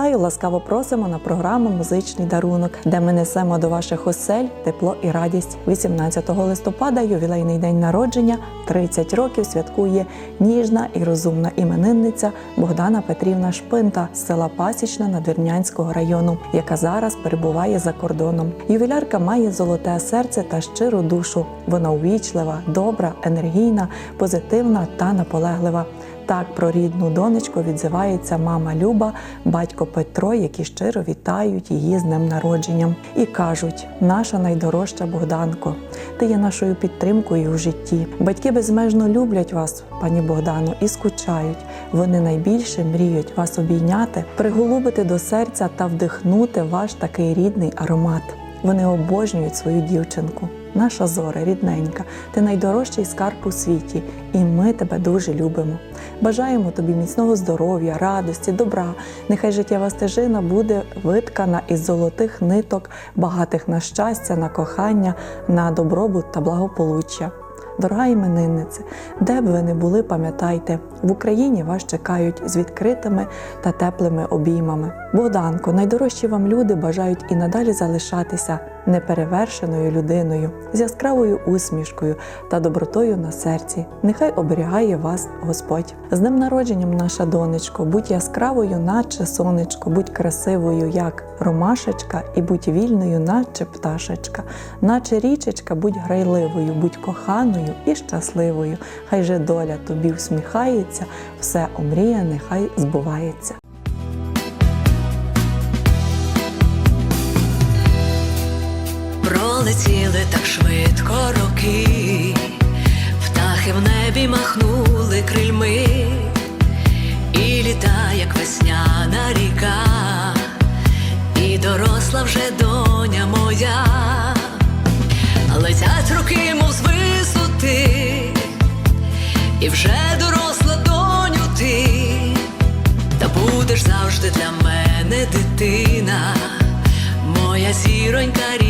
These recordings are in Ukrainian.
Вітаю, ласкаво просимо на програму Музичний дарунок, де ми несемо до ваших осель тепло і радість. 18 листопада, ювілейний день народження, 30 років святкує ніжна і розумна іменинниця Богдана Петрівна Шпинта з села Пасічна Надвірнянського району, яка зараз перебуває за кордоном. Ювілярка має золоте серце та щиру душу. Вона увічлива, добра, енергійна, позитивна та наполеглива. Так про рідну донечку відзивається мама Люба, батько Петро, які щиро вітають її з днем народженням і кажуть: наша найдорожча Богданко, ти є нашою підтримкою в житті. Батьки безмежно люблять вас, пані Богдану, і скучають. Вони найбільше мріють вас обійняти, приголубити до серця та вдихнути ваш такий рідний аромат. Вони обожнюють свою дівчинку. Наша зоря рідненька, ти найдорожчий скарб у світі, і ми тебе дуже любимо. Бажаємо тобі міцного здоров'я, радості, добра. Нехай життєва стежина буде виткана із золотих ниток, багатих на щастя, на кохання, на добробут та благополуччя. Дорога імениннице, де б ви не були, пам'ятайте, в Україні вас чекають з відкритими та теплими обіймами. Богданко, найдорожчі вам люди бажають і надалі залишатися неперевершеною людиною, з яскравою усмішкою та добротою на серці. Нехай оберігає вас Господь. З днем народженням, наша донечко, будь яскравою, наче сонечко, будь красивою, як ромашечка, і будь вільною, наче пташечка, наче річечка, будь грайливою, будь коханою і щасливою. Хай же доля тобі всміхається, все омріяне, хай збувається. Пролетіли так швидко роки, птахи в небі махнули крильми, і літа, як весняна ріка, і доросла вже доня моя, летять роки, мов з висоти, і вже доросла доню ти, та будеш завжди для мене дитина, моя зіронька рідна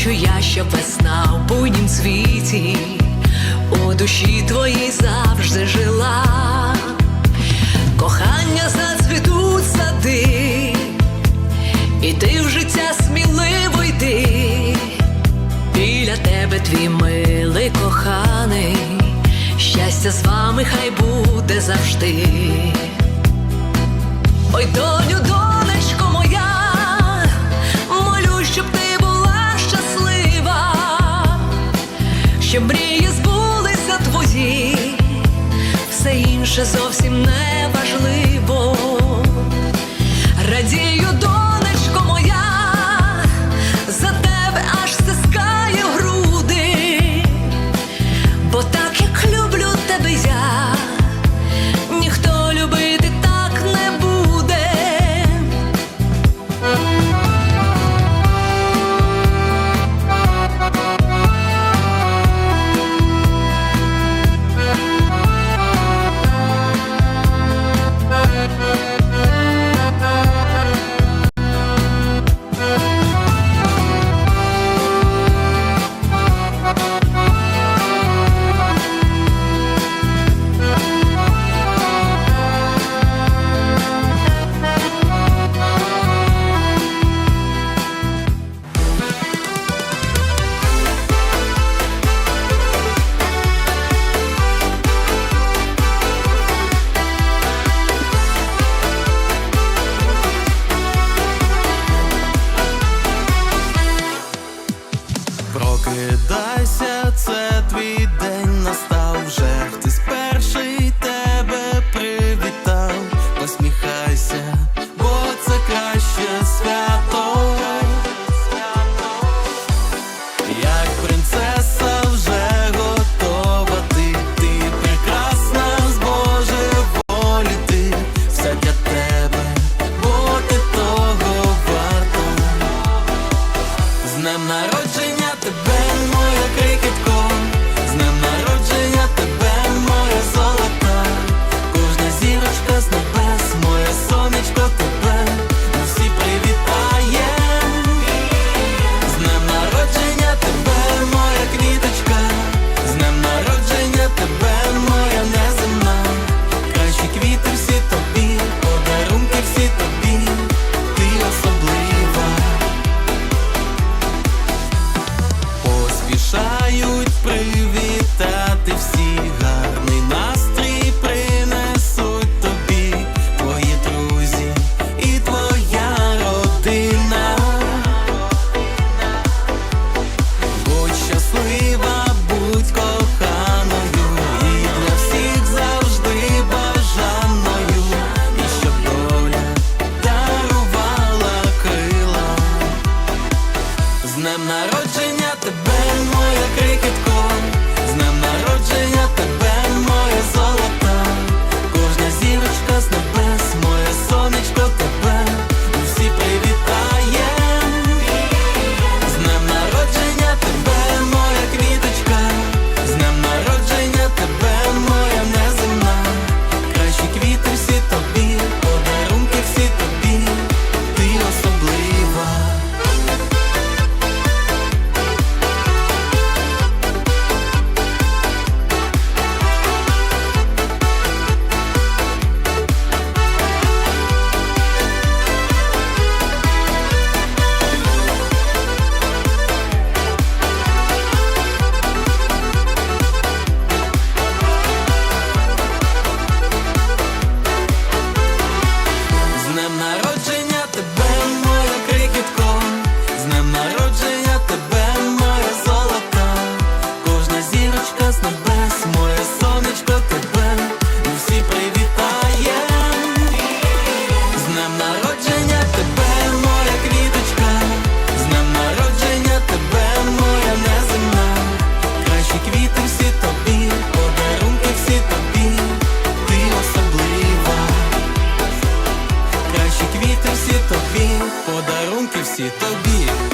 Хочу я, щоб весна в буйнім світі у душі твоїй завжди жила. Кохання зацвітуть сади, і ти в життя сміливо йди. Біля тебе твій милий коханий, щастя з вами хай буде завжди. Ой, доню, донечко інше зовсім не народження тебе, моя крихітко, з ним народження. стосунки всі тобі.